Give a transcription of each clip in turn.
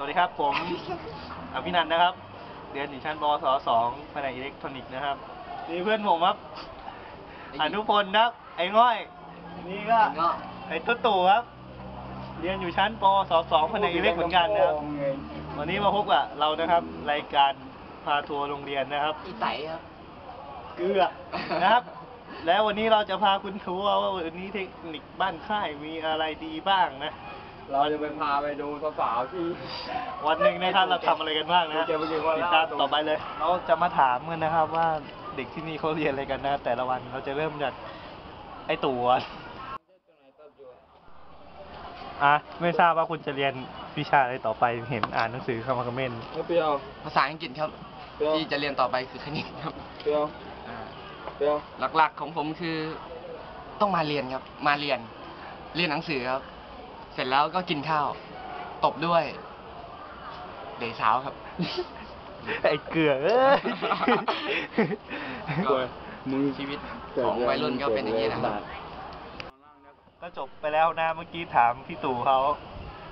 วัสดีครับ ผมอภินันท์นะครับ เรียนอยู่ชั้นปวสสองแผนกอิเล็กทรอนิกส์นะครับ นี่เพื่อนผมครับอนุพลครับ ไอ้ง่อย นี่ก็ก็ไอ้ตุ๊ตู่ครับ เรียนอยู่ชั้นปวสสองแผนกอิเล็กเหมือนกันนะครับ วันนี้มาพบกับเรานะครับ รายการพาทัวร์โรงเรียนนะครับอีไตครับเกลือนะครับ แล้ววันนี้เราจะพาคุณทัวร์ว่าวันนี้เทคนิคบ้านค่ายมีอะไรดีบ้างนะ เราจะไปพาไปดูสาวๆที่ วันหนึ่งนะครับเราทำอะไรกันบ้างนะเดี๋ยวไปดูว่าติดตามต่อไปเลย เราจะมาถามกันนะครับว่าเด็กที่นี่เขาเรียนอะไรกันนะ แต่ละวันเราจะเริ่มจากไอ้ตู่ก่อนอะไม่ทราบว่าคุณจะเรียนวิชาอะไรต่อไปเห็นอ่านหนังสือคำว่าคอมเมนต์ไม่เปรี้ยวภาษาอังกฤษครับ เปรี้ยวที่จะเรียนต่อไปคือคณิตครับเปรี้ยวอ่าเปรี้ยวหลักๆของผมคือ ต้องมาเรียนครับ มาเรียน เรียนหนังสือครับเส ร็จแล้วก็กินข้าว ตบด้วยเดย์เช้าครับ ไอ้เกลือเอ้ย ก็ชีวิตของวัยรุ่นก็เป็นอย่างนี้นะครับ ก็จบไปแล้วนะเมื่อกี้ถามพี่ตู่เขา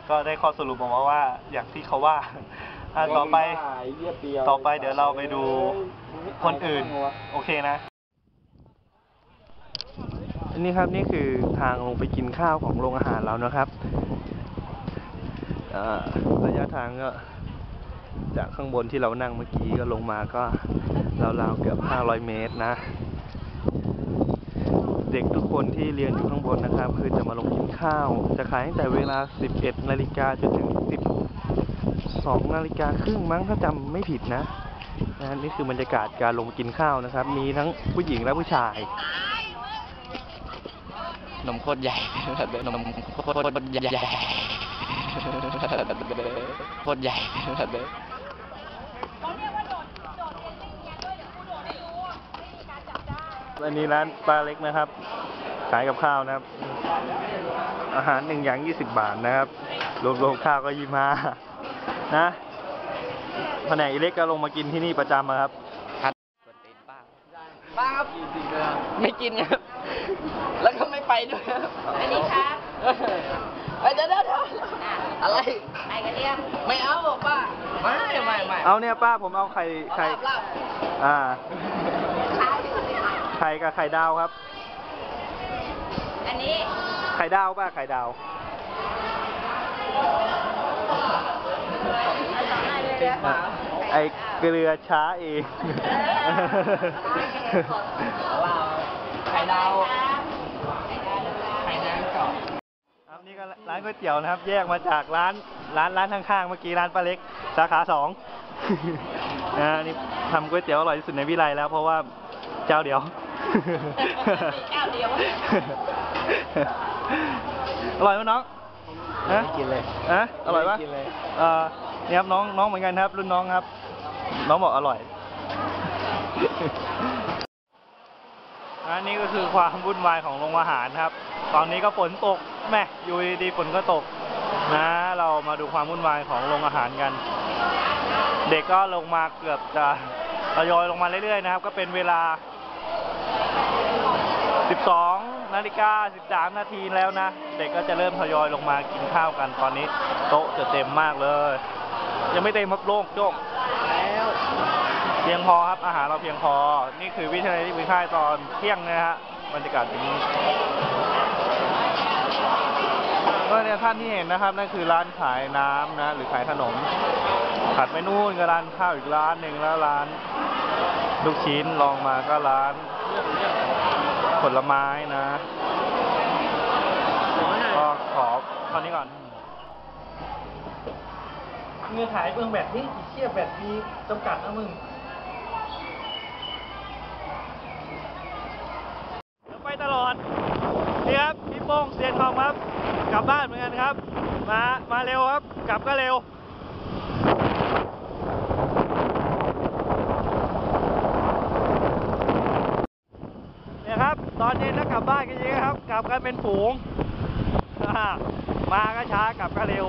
ก็ได้ข้อสรุปออกมาว่า อย่างที่เขาว่าอะต่อไป ต่อไปเดี๋ยวเราไปดูคนอื่น โอเคนะ อันนี้ครับนี่คือทางลงไปกินข้าวของโรงอาหารเรานะครับเอ่อ ระยะทางก็จากข้างบนที่เรานั่งเมื่อกี้ก็ลงมาก็ราวๆเกือบ 500 เมตรนะ เด็กทุกคนที่เรียนอยู่ข้างบนนะครับ คือจะมาลงกินข้าว จะขายตั้งแต่เวลา 11 นาฬิกาจนถึง 12 นาฬิกาครึ่งมั้งถ้าจำไม่ผิดนะนะนี่คือบรรยากาศการลงกินข้าวนะครับ มีทั้งผู้หญิงและผู้ชาย นมโคตรใหญ่นมโคตรใหญ่ โคตรใหญ่อันนี้ร้านปลาเล็กนะครับ ขายกับข้าวนะครับ อาหารหนึ่งอย่างยี่สิบบาทนะครับ รวมๆข้าวก็ยี่มานะแผนกอิเล็กก็ลงมากินที่นี่ประจำอะครับครับป้าครับไม่กินครับ แล้วก็ไม่ไปด้วยครับอันนี้ครับ เอ้ยเดี๋ยวเดี๋ยวเดี๋ยวอะไร ไปกันเรียงไม่เอาป้า ไม่ไม่ไม่เอาเนี่ยป้าผมเอาไข่เอาไข่ลาบลาบอ่าข้าวอยู่ไหมคะไข่กับไข่ดาวครับ อันนี้ไข่ดาวป้าไข่ดาว เอาสองอันเลยนะไอ้เกลือช้าเอง เอาลาบไข่ดาว ไข่แดงกรอบ ครับ นี่ก็ร้านก๋วยเตี๋ยวนะครับ แยกมาจากร้านร้านร้านข้างๆเมื่อกี้ร้านป้าเล็ก สาขาสองนะนี่ทำก๋วยเตี๋ยวอร่อยที่สุดในวิไลแล้ว เพราะว่าเจ้าเดียวเจ้าเดียวอร่อยไหมน้องฮะกินเลยฮะอร่อยปะไม่กินเลยเอ่อเนี่ยครับน้องน้องเหมือนกันครับ รุ่นน้องครับ น้องบอกอร่อย อันนี้ก็คือความวุ่นวายของโรงอาหารครับ ตอนนี้ก็ฝนตกแม่อยู่ดีๆฝนก็ตกนะ เรามาดูความวุ่นวายของโรงอาหารกัน เด็กก็ลงมาเกือบจะทยอยลงมาเรื่อยๆนะครับ ก็เป็นเวลา 12 นาฬิกา 13 นาทีแล้วนะ เด็กก็จะเริ่มทยอยลงมากินข้าวกันตอนนี้ โต๊ะจะเต็มมากเลย ยังไม่เต็มครับโล่งโจ้งแล้ว พียงพอครับอาหารเราเพียงพอ นี่คือวิทยาลัยวิทยตอนเที่ยงนะฮะบรรยากาศอย่างนี้ก็เนี่ยท่านที่เห็นนะครับนั่นคือร้านขายน้ำนะ หรือขายขนมถัดไปนู่นก็ร้านข้าวอีกร้านหนึ่งแล้วร้านลูกชิ้นลองมาก็ร้านผลไม้นะก็ขอเท่านี้ก่อนเงื่อขายเบื้องแบบนี้อีเชี่ยแบบมีจำกัดนะมึง เดี๋ยวไปตลอด นี่ครับพี่โป้งเซียนทองครับ กลับบ้านเหมือนกันครับ มามาเร็วครับ กลับก็เร็วเนี่ยครับ ตอนเย็นแล้วกลับบ้านกันอย่างครับ กลับกันเป็นฝูง มาก็ช้ากลับก็เร็ว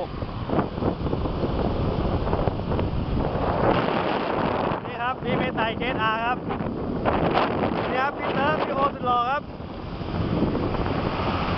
นี่ครับพี่เมตไตรเคสอาครับนี่ครับพี่เติร์ฟพี่โอสุดหล่อครับ